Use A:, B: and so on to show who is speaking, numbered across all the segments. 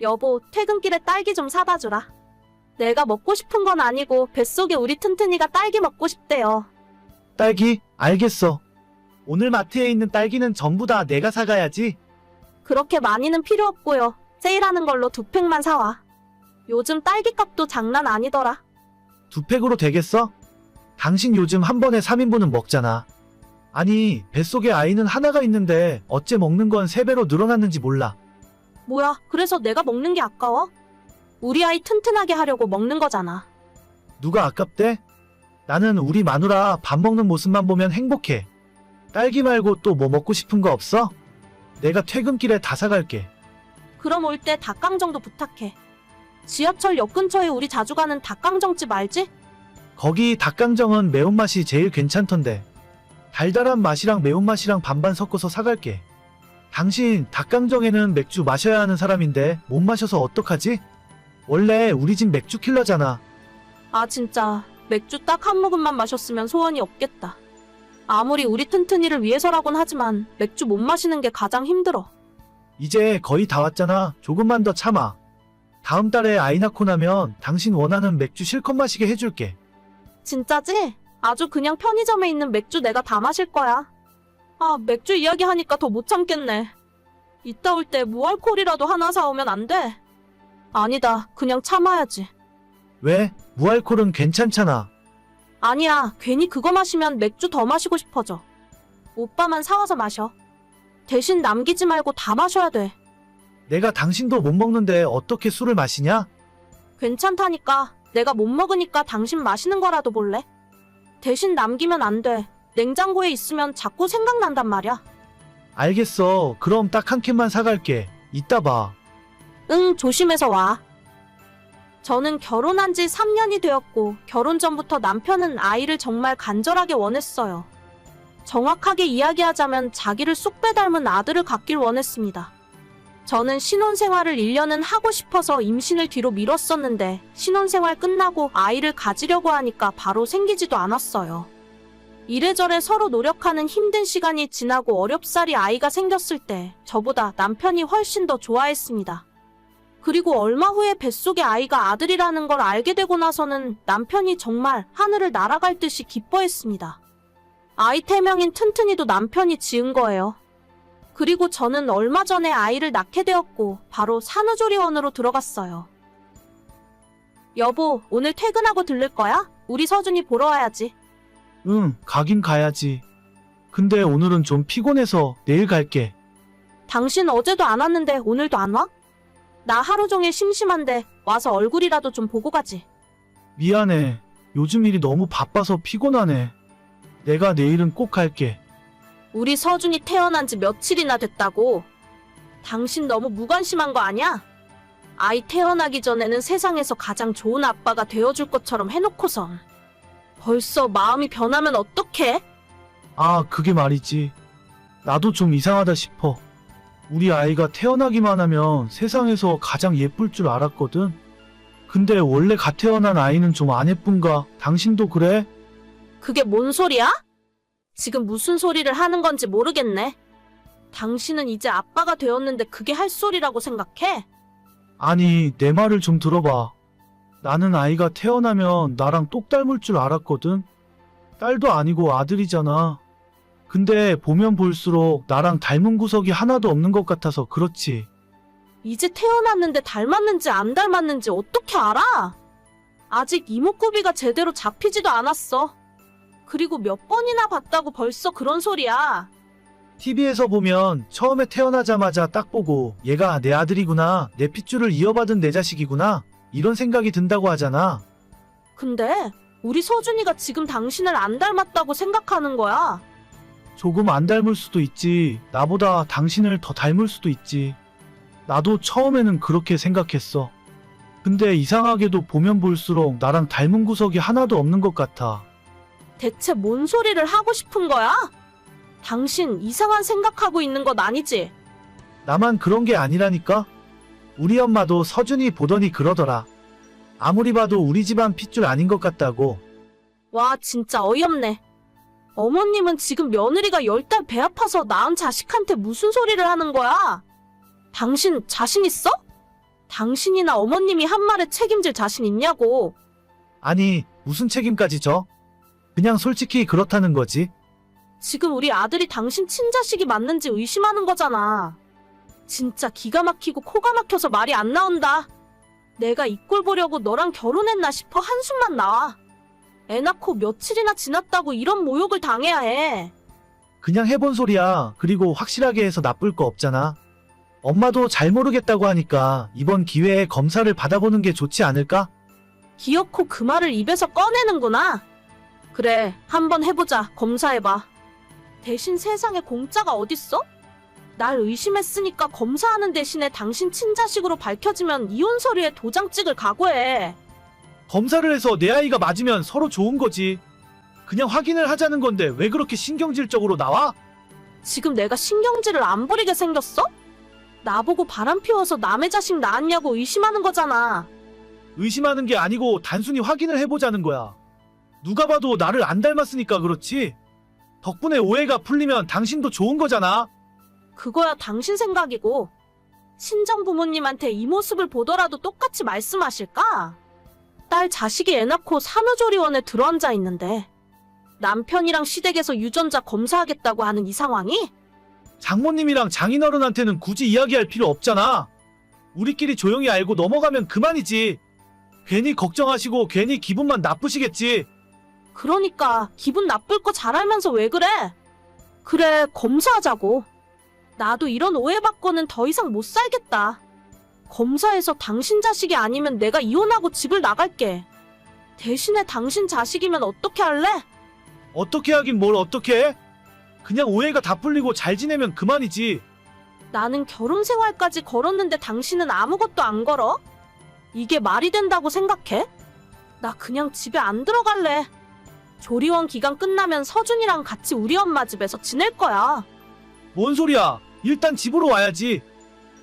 A: 여보, 퇴근길에 딸기 좀 사다 주라. 내가 먹고 싶은 건 아니고 뱃속에 우리 튼튼이가 딸기 먹고 싶대요.
B: 딸기? 알겠어. 오늘 마트에 있는 딸기는 전부 다 내가 사가야지.
A: 그렇게 많이는 필요 없고요. 세일하는 걸로 두 팩만 사와. 요즘 딸기 값도 장난 아니더라.
B: 두 팩으로 되겠어? 당신 요즘 한 번에 3인분은 먹잖아. 아니, 뱃속에 아이는 하나가 있는데 어째 먹는 건 세배로 늘어났는지 몰라.
A: 뭐야, 그래서 내가 먹는 게 아까워? 우리 아이 튼튼하게 하려고 먹는 거잖아.
B: 누가 아깝대? 나는 우리 마누라 밥 먹는 모습만 보면 행복해. 딸기 말고 또 뭐 먹고 싶은 거 없어? 내가 퇴근길에 다 사갈게.
A: 그럼 올 때 닭강정도 부탁해. 지하철 역 근처에 우리 자주 가는 닭강정집 알지?
B: 거기 닭강정은 매운맛이 제일 괜찮던데. 달달한 맛이랑 매운맛이랑 반반 섞어서 사갈게. 당신 닭강정에는 맥주 마셔야 하는 사람인데 못 마셔서 어떡하지? 원래 우리 집 맥주 킬러잖아.
A: 아, 진짜. 맥주 딱 한 모금만 마셨으면 소원이 없겠다. 아무리 우리 튼튼이를 위해서라곤 하지만 맥주 못 마시는 게 가장 힘들어.
B: 이제 거의 다 왔잖아. 조금만 더 참아. 다음 달에 아이 낳고 나면 당신 원하는 맥주 실컷 마시게 해줄게.
A: 진짜지? 아주 그냥 편의점에 있는 맥주 내가 다 마실 거야. 아, 맥주 이야기 하니까 더 못 참겠네. 이따 올 때 무알콜이라도 하나 사오면 안 돼? 아니다. 그냥 참아야지.
B: 왜? 무알콜은 괜찮잖아.
A: 아니야. 괜히 그거 마시면 맥주 더 마시고 싶어져. 오빠만 사와서 마셔. 대신 남기지 말고 다 마셔야 돼.
B: 내가 당신도 못 먹는데 어떻게 술을 마시냐?
A: 괜찮다니까. 내가 못 먹으니까 당신 마시는 거라도 볼래? 대신 남기면 안 돼. 냉장고에 있으면 자꾸 생각난단 말이야.
B: 알겠어. 그럼 딱 한 캔만 사갈게. 이따 봐.
A: 응, 조심해서 와. 저는 결혼한 지 3년이 되었고, 결혼 전부터 남편은 아이를 정말 간절하게 원했어요. 정확하게 이야기하자면 자기를 쑥 빼닮은 아들을 갖길 원했습니다. 저는 신혼생활을 1년은 하고 싶어서 임신을 뒤로 미뤘었는데, 신혼생활 끝나고 아이를 가지려고 하니까 바로 생기지도 않았어요. 이래저래 서로 노력하는 힘든 시간이 지나고 어렵사리 아이가 생겼을 때, 저보다 남편이 훨씬 더 좋아했습니다. 그리고 얼마 후에 뱃속에 아이가 아들이라는 걸 알게 되고 나서는 남편이 정말 하늘을 날아갈 듯이 기뻐했습니다. 아이 태명인 튼튼이도 남편이 지은 거예요. 그리고 저는 얼마 전에 아이를 낳게 되었고 바로 산후조리원으로 들어갔어요. 여보, 오늘 퇴근하고 들를 거야? 우리 서준이 보러 와야지.
B: 응, 가긴 가야지. 근데 오늘은 좀 피곤해서 내일 갈게.
A: 당신 어제도 안 왔는데 오늘도 안 와? 나 하루 종일 심심한데 와서 얼굴이라도 좀 보고 가지.
B: 미안해. 요즘 일이 너무 바빠서 피곤하네. 내가 내일은 꼭 갈게.
A: 우리 서준이 태어난 지 며칠이나 됐다고. 당신 너무 무관심한 거 아니야? 아이 태어나기 전에는 세상에서 가장 좋은 아빠가 되어줄 것처럼 해놓고선. 벌써 마음이 변하면 어떡해?
B: 아, 그게 말이지. 나도 좀 이상하다 싶어. 우리 아이가 태어나기만 하면 세상에서 가장 예쁠 줄 알았거든. 근데 원래 갓 태어난 아이는 좀 안 예쁜가? 당신도 그래?
A: 그게 뭔 소리야? 지금 무슨 소리를 하는 건지 모르겠네. 당신은 이제 아빠가 되었는데 그게 할 소리라고 생각해?
B: 아니, 내 말을 좀 들어봐. 나는 아이가 태어나면 나랑 똑 닮을 줄 알았거든. 딸도 아니고 아들이잖아. 근데 보면 볼수록 나랑 닮은 구석이 하나도 없는 것 같아서 그렇지.
A: 이제 태어났는데 닮았는지 안 닮았는지 어떻게 알아? 아직 이목구비가 제대로 잡히지도 않았어. 그리고 몇 번이나 봤다고 벌써 그런 소리야.
B: TV에서 보면 처음에 태어나자마자 딱 보고 얘가 내 아들이구나, 내 핏줄을 이어받은 내 자식이구나, 이런 생각이 든다고 하잖아.
A: 근데 우리 서준이가 지금 당신을 안 닮았다고 생각하는 거야.
B: 조금 안 닮을 수도 있지. 나보다 당신을 더 닮을 수도 있지. 나도 처음에는 그렇게 생각했어. 근데 이상하게도 보면 볼수록 나랑 닮은 구석이 하나도 없는 것 같아.
A: 대체 뭔 소리를 하고 싶은 거야? 당신 이상한 생각하고 있는 것 아니지?
B: 나만 그런 게 아니라니까? 우리 엄마도 서준이 보더니 그러더라. 아무리 봐도 우리 집안 핏줄 아닌 것 같다고.
A: 와, 진짜 어이없네. 어머님은 지금 며느리가 열 달 배 아파서 낳은 자식한테 무슨 소리를 하는 거야? 당신 자신 있어? 당신이나 어머님이 한 말에 책임질 자신 있냐고.
B: 아니, 무슨 책임까지 져? 그냥 솔직히 그렇다는 거지.
A: 지금 우리 아들이 당신 친자식이 맞는지 의심하는 거잖아. 진짜 기가 막히고 코가 막혀서 말이 안 나온다. 내가 이 꼴 보려고 너랑 결혼했나 싶어 한숨만 나와. 애 낳고 며칠이나 지났다고 이런 모욕을 당해야 해.
B: 그냥 해본 소리야. 그리고 확실하게 해서 나쁠 거 없잖아. 엄마도 잘 모르겠다고 하니까 이번 기회에 검사를 받아보는 게 좋지 않을까?
A: 기어코 그 말을 입에서 꺼내는구나. 그래, 한번 해보자. 검사해봐. 대신 세상에 공짜가 어딨어? 날 의심했으니까 검사하는 대신에 당신 친자식으로 밝혀지면 이혼 서류에 도장 찍을 각오해.
B: 검사를 해서 내 아이가 맞으면 서로 좋은 거지. 그냥 확인을 하자는 건데 왜 그렇게 신경질적으로 나와?
A: 지금 내가 신경질을 안 부리게 생겼어? 나보고 바람 피워서 남의 자식 낳았냐고 의심하는 거잖아.
B: 의심하는 게 아니고 단순히 확인을 해보자는 거야. 누가 봐도 나를 안 닮았으니까 그렇지. 덕분에 오해가 풀리면 당신도 좋은 거잖아.
A: 그거야 당신 생각이고. 친정 부모님한테 이 모습을 보더라도 똑같이 말씀하실까? 딸 자식이 애 낳고 산후조리원에 들어앉아 있는데 남편이랑 시댁에서 유전자 검사하겠다고 하는 이 상황이?
B: 장모님이랑 장인어른한테는 굳이 이야기할 필요 없잖아. 우리끼리 조용히 알고 넘어가면 그만이지. 괜히 걱정하시고 괜히 기분만 나쁘시겠지.
A: 그러니까 기분 나쁠 거 잘 알면서 왜 그래? 그래 검사하자고. 나도 이런 오해받고는 더 이상 못 살겠다. 검사해서 당신 자식이 아니면 내가 이혼하고 집을 나갈게. 대신에 당신 자식이면 어떻게 할래?
B: 어떻게 하긴 뭘 어떻게 해? 그냥 오해가 다 풀리고 잘 지내면 그만이지.
A: 나는 결혼 생활까지 걸었는데 당신은 아무것도 안 걸어? 이게 말이 된다고 생각해? 나 그냥 집에 안 들어갈래. 조리원 기간 끝나면 서준이랑 같이 우리 엄마 집에서 지낼 거야.
B: 뭔 소리야? 일단 집으로 와야지.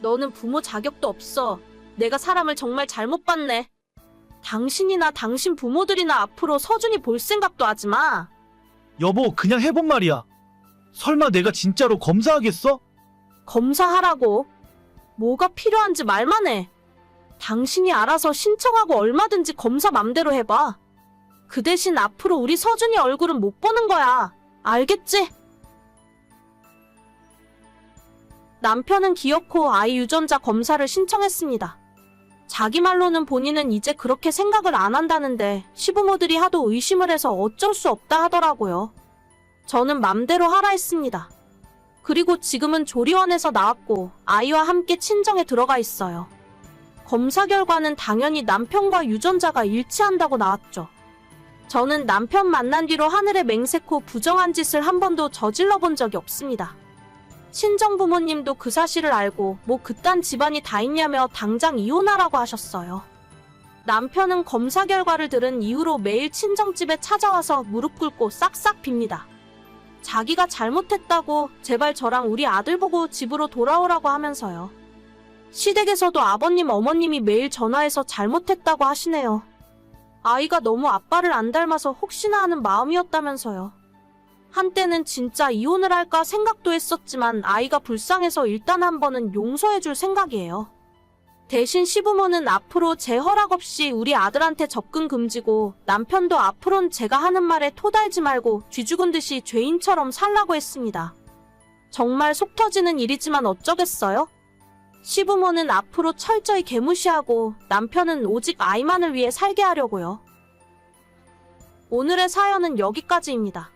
A: 너는 부모 자격도 없어. 내가 사람을 정말 잘못 봤네. 당신이나 당신 부모들이나 앞으로 서준이 볼 생각도 하지 마.
B: 여보, 그냥 해본 말이야. 설마 내가 진짜로 검사하겠어?
A: 검사하라고. 뭐가 필요한지 말만 해. 당신이 알아서 신청하고 얼마든지 검사 맘대로 해봐. 그 대신 앞으로 우리 서준이 얼굴은 못 보는 거야. 알겠지? 남편은 기어코 아이 유전자 검사를 신청했습니다. 자기 말로는 본인은 이제 그렇게 생각을 안 한다는데 시부모들이 하도 의심을 해서 어쩔 수 없다 하더라고요. 저는 맘대로 하라 했습니다. 그리고 지금은 조리원에서 나왔고 아이와 함께 친정에 들어가 있어요. 검사 결과는 당연히 남편과 유전자가 일치한다고 나왔죠. 저는 남편 만난 뒤로 하늘에 맹세코 부정한 짓을 한 번도 저질러 본 적이 없습니다. 친정 부모님도 그 사실을 알고 뭐 그딴 집안이 다 있냐며 당장 이혼하라고 하셨어요. 남편은 검사 결과를 들은 이후로 매일 친정집에 찾아와서 무릎 꿇고 싹싹 빕니다. 자기가 잘못했다고 제발 저랑 우리 아들 보고 집으로 돌아오라고 하면서요. 시댁에서도 아버님, 어머님이 매일 전화해서 잘못했다고 하시네요. 아이가 너무 아빠를 안 닮아서 혹시나 하는 마음이었다면서요. 한때는 진짜 이혼을 할까 생각도 했었지만 아이가 불쌍해서 일단 한 번은 용서해줄 생각이에요. 대신 시부모는 앞으로 제 허락 없이 우리 아들한테 접근 금지고 남편도 앞으론 제가 하는 말에 토달지 말고 쥐죽은 듯이 죄인처럼 살라고 했습니다. 정말 속 터지는 일이지만 어쩌겠어요? 시부모는 앞으로 철저히 개무시하고 남편은 오직 아이만을 위해 살게 하려고요. 오늘의 사연은 여기까지입니다.